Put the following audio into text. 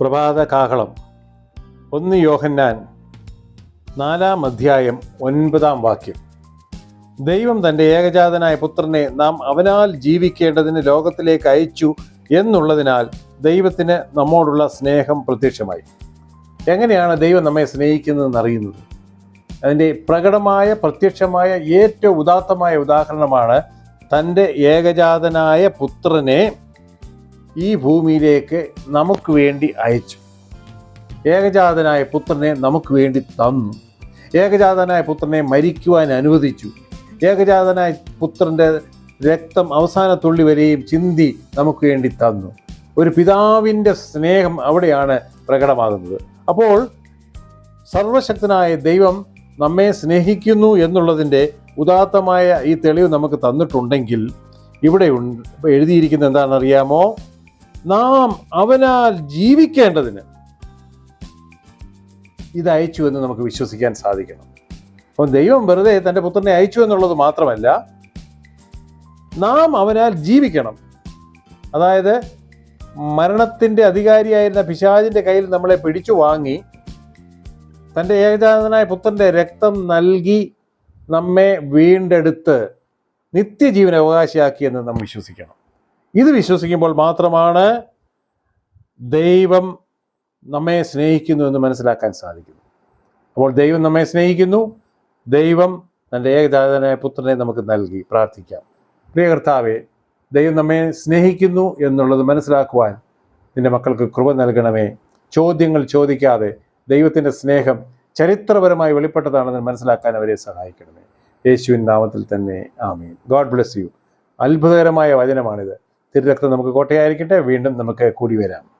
പ്രഭാത കാഹളം ഒന്ന് യോഹന്നാൻ നാലാം അധ്യായം ഒൻപതാം വാക്യം. ദൈവം തന്റെ ഏകജാതനായ പുത്രനെ നാം അവനാൽ ജീവിക്കേണ്ടതിന് ലോകത്തിലേക്ക് അയച്ചു എന്നുള്ളതിനാൽ ദൈവത്തിന് നമ്മോടുള്ള സ്നേഹം പ്രത്യക്ഷമായി. എങ്ങനെയാണ് ദൈവം നമ്മെ സ്നേഹിക്കുന്നതെന്ന് അറിയുന്നത്? അതിന്റെ പ്രകടമായ പ്രത്യക്ഷമായ ഏറ്റവും ഉദാത്തമായ ഉദാഹരണമാണ് തന്റെ ഏകജാതനായ പുത്രനെ ഈ ഭൂമിയിലേക്ക് നമുക്ക് വേണ്ടി അയച്ചു. ഏകജാതനായ പുത്രനെ നമുക്ക് വേണ്ടി തന്നു. ഏകജാതനായ പുത്രനെ മരിക്കുവാൻ അനുവദിച്ചു. ഏകജാതനായ പുത്രന്റെ രക്തം അവസാന തുള്ളി വരെയും ചിന്തി നമുക്ക് വേണ്ടി തന്നു. ഒരു പിതാവിന്റെ സ്നേഹം അവിടെയാണ് പ്രകടമാകുന്നത്. അപ്പോൾ സർവശക്തനായ ദൈവം നമ്മെ സ്നേഹിക്കുന്നു എന്നുള്ളതിന്റെ ഉദാത്തമായ ഈ തെളിവ് നമുക്ക് തന്നിട്ടുണ്ടെങ്കിൽ ഇവിടെ എഴുതിയിരിക്കുന്നത് എന്താണെന്നറിയാമോ? നാം അവനാൽ ജീവിക്കേണ്ടതിന് ഇത് അയച്ചു എന്ന് നമുക്ക് വിശ്വസിക്കാൻ സാധിക്കണം. അപ്പം ദൈവം വെറുതെ തന്റെ പുത്രനെ അയച്ചു എന്നുള്ളത് മാത്രമല്ല നാം അവനാൽ ജീവിക്കണം. അതായത് മരണത്തിന്റെ അധികാരിയായിരുന്ന പിശാജിന്റെ കയ്യിൽ നമ്മളെ പിടിച്ചു വാങ്ങി തന്റെ ഏകജാതനായ പുത്രന്റെ രക്തം നൽകി നമ്മെ വീണ്ടെടുത്ത് നിത്യജീവൻ അവകാശിയാക്കിയെന്ന് നാം വിശ്വസിക്കണം. ഇത് വിശ്വസിക്കുമ്പോൾ മാത്രമാണ് ദൈവം നമ്മെ സ്നേഹിക്കുന്നു എന്ന് മനസ്സിലാക്കാൻ സാധിക്കുന്നു. അപ്പോൾ ദൈവം നമ്മെ സ്നേഹിക്കുന്നു. ദൈവം തന്റെ ഏകജാതനായ പുത്രനെ നമുക്ക് നൽകി പ്രാർത്ഥിക്കാം. പ്രിയ കർത്താവെ ദൈവം നമ്മെ സ്നേഹിക്കുന്നു എന്നുള്ളത് മനസ്സിലാക്കുവാൻ നിന്റെ മക്കൾക്ക് കൃപ നൽകണമേ. ചോദ്യങ്ങൾ ചോദിക്കാതെ ദൈവത്തിന്റെ സ്നേഹം ചരിത്രപരമായി വെളിപ്പെട്ടതാണെന്ന് മനസ്സിലാക്കാൻ അവരെ സഹായിക്കണമേ. യേശുവിൻ നാമത്തിൽ തന്നെ ആമീൻ. God bless you. അത്ഭുതകരമായ വചനമാണിത്. തിരുരക്തം നമുക്ക് കോട്ടയായിരിക്കട്ടെ. വീണ്ടും നമുക്ക് കൂടി വരാം.